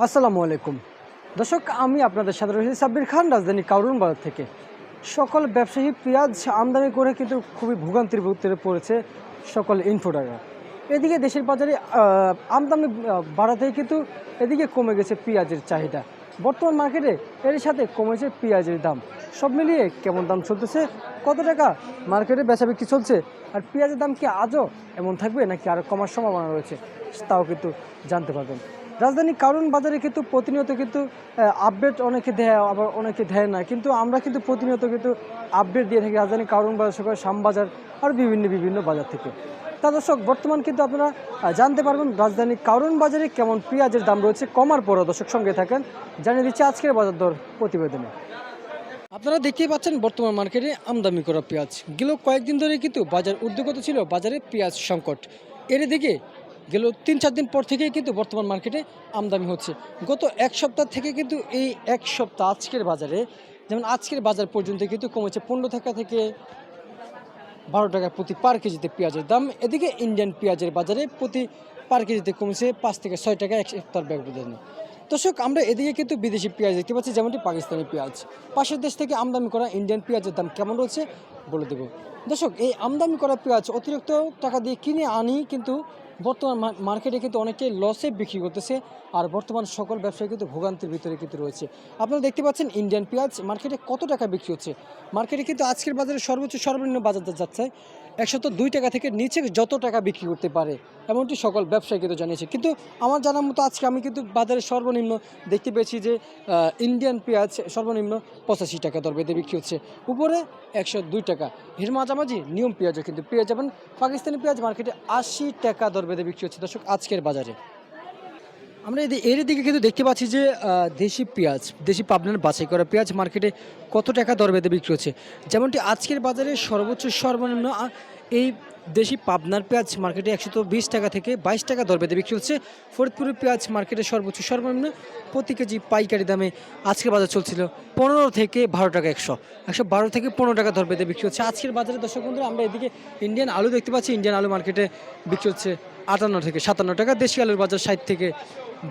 আসসালামু আলাইকুম। দর্শক, আমি আপনাদের সাথে রয়েছি সাব্বির খান, রাজধানী কাউরুন বাজার থেকে। সকল ব্যবসায়ী পেঁয়াজ আমদানি করে কিন্তু খুবই ভোগান্তির ভিতরে পড়েছে সকল ইনফোডাররা। এদিকে দেশের বাজারে আমদানি বাড়াতেই কিন্তু এদিকে কমে গেছে পেঁয়াজের চাহিদা। বর্তমান মার্কেটে এর সাথে কমেছে পেঁয়াজের দাম। সব মিলিয়ে কেমন দাম চলতেছে? কত টাকা মার্কেটে বেচা বিক্রি চলছে? আর পেঁয়াজের দাম কি আজও এমন থাকবে নাকি আরও কমার সম্ভাবনা রয়েছে? তাও কিন্তু জানতে পারবেন। রাজধানী কারণ বাজারে কিন্তু প্রতিনিয়ত কিন্তু আপডেট অনেকে দেয়, আবার অনেকে দেয় না। কিন্তু আমরা কিন্তু প্রতিনিয়ত কিন্তু আপডেট দিয়ে থাকি রাজধানী কারণ বাজার, সকাল শ্যামবাজার আর বিভিন্ন বিভিন্ন বাজার থেকে। তা দর্শক, বর্তমান কিন্তু আপনারা জানতে পারবেন রাজধানী কারণ বাজারে কেমন পেঁয়াজের দাম রয়েছে। কমার পরও দর্শক সঙ্গে থাকেন। জানিয়ে দিচ্ছি আজকের বাজার দর প্রতিবেদনে। আপনারা দেখতেই পাচ্ছেন বর্তমান মার্কেটে আমদানি করা পেঁয়াজ। গেল কয়েকদিন ধরে কিন্তু বাজার উদ্যোগত ছিল বাজারে পেঁয়াজ সংকট। এর দিকে গেল তিন চার দিন পর থেকেই কিন্তু বর্তমান মার্কেটে আমদানি হচ্ছে। গত এক সপ্তাহ থেকে কিন্তু এই এক সপ্তাহ আজকের বাজারে, যেমন আজকের বাজার পর্যন্ত কিন্তু কমেছে পনেরো টাকা থেকে বারো টাকা প্রতি পার কেজিতে পেঁয়াজের দাম। এদিকে ইন্ডিয়ান পেঁয়াজের বাজারে প্রতি পার কেজিতে কমেছে পাঁচ থেকে ছয় টাকা এক সপ্তাহের ব্যবধানে দর্শক, আমরা এদিকে কিন্তু বিদেশি পেঁয়াজ দেখতে পাচ্ছি, যেমনটি পাকিস্তানি পেঁয়াজ। পাশের দেশ থেকে আমদানি করা ইন্ডিয়ান পেঁয়াজের দাম কেমন রয়েছে বলে দেবো। দর্শক, এই আমদানি করা পেঁয়াজ অতিরিক্ত টাকা দিয়ে কিনে আনি কিন্তু বর্তমান মার্কেটে কিন্তু অনেকে লসে বিক্রি করতেছে আর বর্তমান সকল ব্যবসায়ী কিন্তু ভোগান্তির ভিতরে কিন্তু রয়েছে। আপনারা দেখতে পাচ্ছেন ইন্ডিয়ান পেঁয়াজ মার্কেটে কত টাকা বিক্রি হচ্ছে? মার্কেটে কিন্তু আজকের বাজারে সর্বোচ্চ সর্বনিম্ন বাজার যাচ্ছে একশত দুই টাকা থেকে নিচে যত টাকা বিক্রি করতে পারে, এমনটি সকল ব্যবসায়ী কিন্তু জানিয়েছে। কিন্তু আমার জানার মতো আজকে আমি কিন্তু বাজারে সর্বনিম্ন দেখতে পেয়েছি যে ইন্ডিয়ান পেঁয়াজ সর্বনিম্ন পঁচাশি টাকা দর বেঁধে বিক্রি হচ্ছে। উপরে একশো দুই টাকা। এর মাঝামাঝি নিয়ম পেঁয়াজও কিন্তু পেঁয়াজ যেমন পাকিস্তানি পেঁয়াজ মার্কেটে আশি টাকা দর বেঁধে বিক্রি হচ্ছে। দর্শক, আজকের বাজারে আমরা এর দিকে কিন্তু দেখতে পাচ্ছি যে দেশি পেঁয়াজ, দেশি পাবনার বাছাই করা পেঁয়াজ মার্কেটে কত টাকা দর বেঁধে বিক্রি হচ্ছে। যেমনটি আজকের বাজারে সর্বোচ্চ সর্বনিম্ন এই দেশি পাবনার পেঁয়াজ মার্কেটে একশত বিশ টাকা থেকে বাইশ টাকা দর বেঁধে বিক্রি হচ্ছে। ফরিদপুরের পেঁয়াজ মার্কেটে সর্বোচ্চ সর্বনিম্ন প্রতি কেজি পাইকারি দামে আজকের বাজার চলছিল পনেরো থেকে বারো টাকা একশো। একশো বারো থেকে পনেরো টাকা দর বেঁধে বিক্রি হচ্ছে। আজকের বাজারে দর্শক বন্ধুরা, আমরা এদিকে ইন্ডিয়ান আলু দেখতে পাচ্ছি। ইন্ডিয়ান আলু মার্কেটে বিক্রি হচ্ছে আটান্ন থেকে সাতান্ন টাকা। দেশি আলুর বাজার ষাট থেকে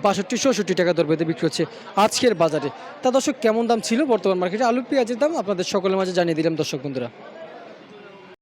বাষট্টি, চৌষট্টি টাকা দর বেঁধে বিক্রি হচ্ছে আজকের বাজারে। তা দর্শক, কেমন দাম ছিল বর্তমান মার্কেটে? আলু, পেঁয়াজের দাম আপনাদের সকলের মাঝে জানিয়ে দিলাম দর্শক বন্ধুরা।